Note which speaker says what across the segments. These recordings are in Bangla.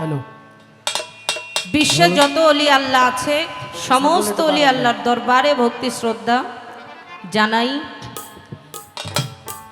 Speaker 1: হ্যালো
Speaker 2: বিশ্বে যত অলি আল্লাহ আছে সমস্ত অলি আল্লাহর দরবারে ভক্তি শ্রদ্ধা জানাই।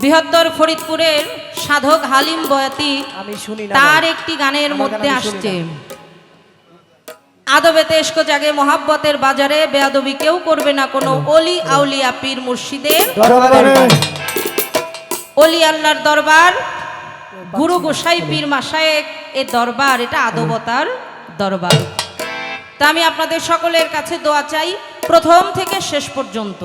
Speaker 2: বৃহত্তর ফরিদপুরের সাধক হালিম বয়াতি
Speaker 1: আমি শুনি
Speaker 2: তার একটি গানের মধ্যে আসছে। আদবে তেস্ক জাগে মহাব্বতের বাজারে বেয়াদবি কেউ করবে না কোনো অলি আউলিয়া পীর মুর্শিদের। অলি আল্লাহর দরবার গুরু গোসাই পীর মাসায়েক এ দরবার, এটা আদবতার দরবার। তা আমি আপনাদের সকলের কাছে দোয়া চাই, প্রথম থেকে শেষ পর্যন্ত।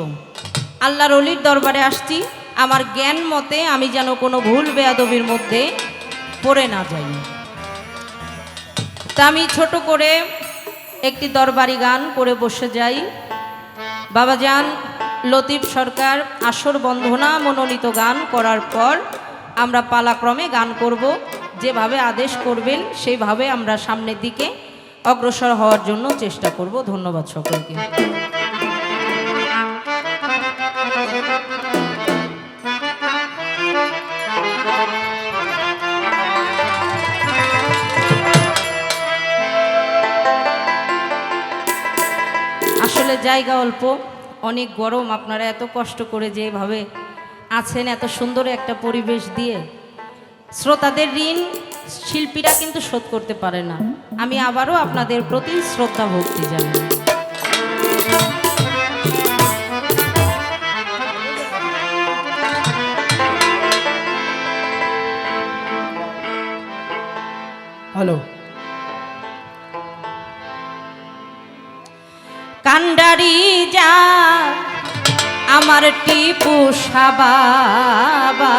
Speaker 2: আল্লাহর অলির দরবারে আসছি, আমার জ্ঞান মতে আমি যেন কোনো ভুল বেয়াদবির মধ্যে পড়ে না যাই। তা আমি ছোট করে একটি দরবারি গান করে বসে যাই। বাবা যান, লতিফ সরকার, আসর বন্ধনা, মনোনীত গান করার পর আমরা পালাক্রমে গান করব। যেভাবে আদেশ করবেন, সেইভাবে আমরা সামনের দিকে অগ্রসর হওয়ার জন্য চেষ্টা করব। ধন্যবাদ সকলকে। আসলে জায়গা অল্প, অনেক গরম, আপনারা এত কষ্ট করে যেভাবে আছেন, এত সুন্দর একটা পরিবেশ দিয়ে শ্রোতাদের ঋণ শিল্পীরা কিন্তু শোধ করতে পারে না। আমি আবারও আপনাদের প্রতি শ্রদ্ধা ভক্তি জানাই।
Speaker 1: হ্যালো
Speaker 2: আমার টিপু সাবাবা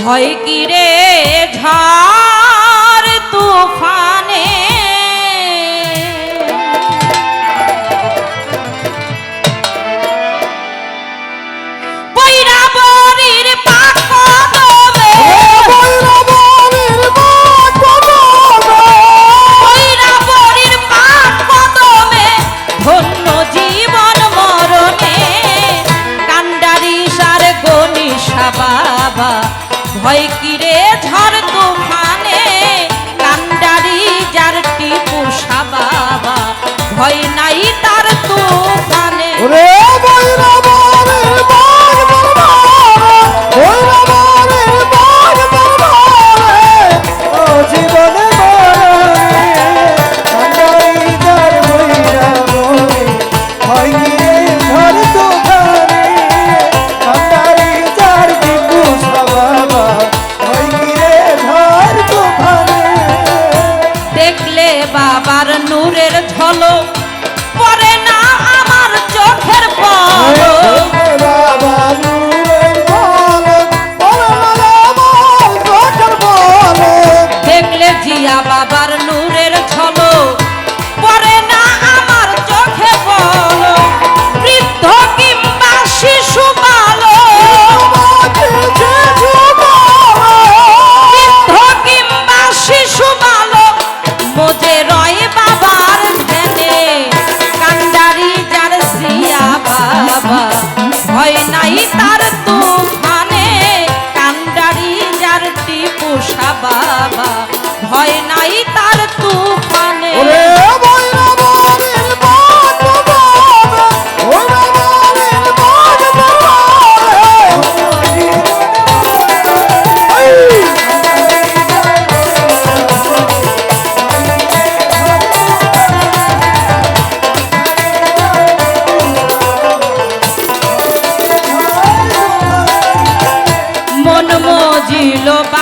Speaker 2: ভয় কি কিরে ঝড় তুফানে? গনিশা বাবা ভয় কিরে ঝড় তুফানে? কান্ডারি যার টিপু বাবা ভয় নাই তার তুফানে। মজিল বাবার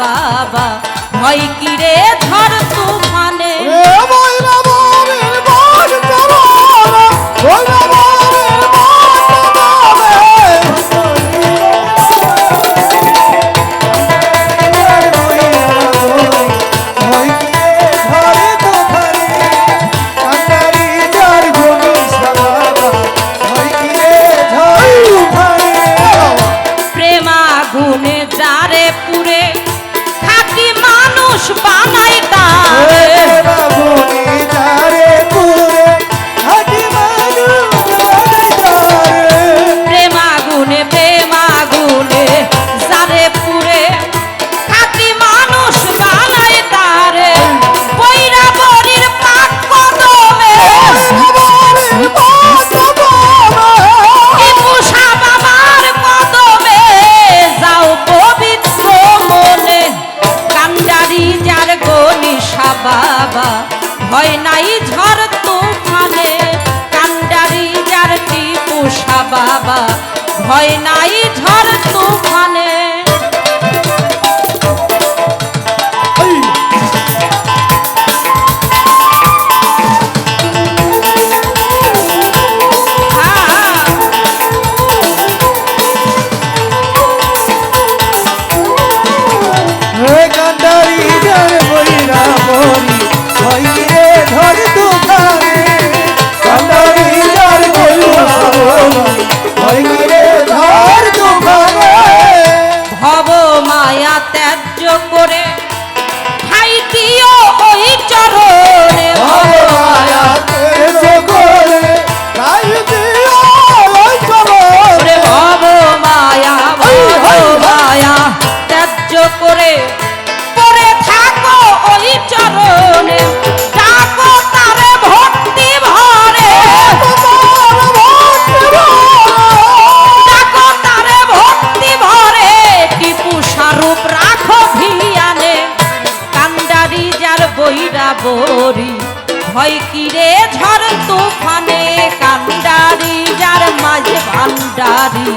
Speaker 2: বাবা মাইকিরে ধর তুফানে ও বাবা ভয় নাই ঝড় তুফানে। ভান্ডারি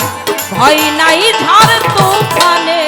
Speaker 2: ভয় নাই ঝড় তুফানে।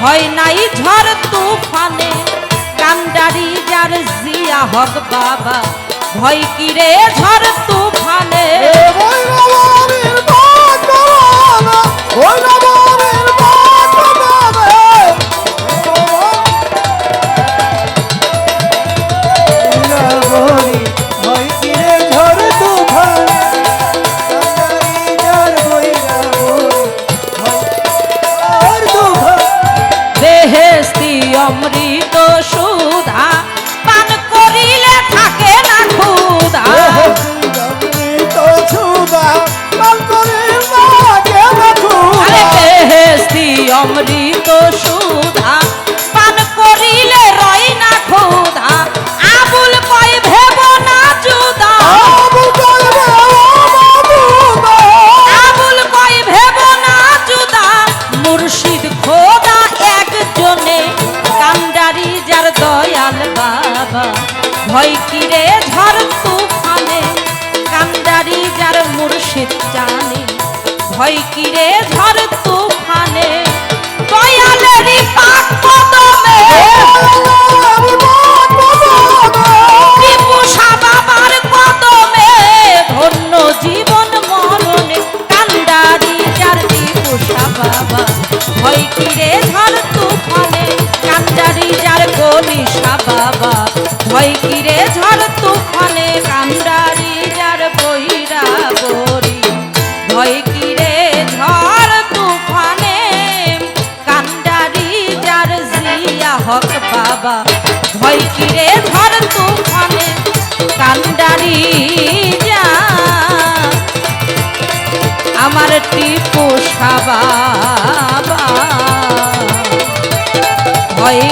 Speaker 2: ভয় নাই ঝড় তুফানে। কান্ডারি যার জিয়া হক বাবা ভয় কিরে ঝড় তুফানে? তীরে ঝড় তুফানে, দয়ালেরই পাক কদমে। ধন্য জীবন মরণে কান্ডারি যার বাবা। ভয় কিরে ঝড় তুফানে কান্ডারি যার গলিষা বাবা। ভয় কিরে ঝড় হয় কি রে ধর যা। আমার টিপু সাবা হয়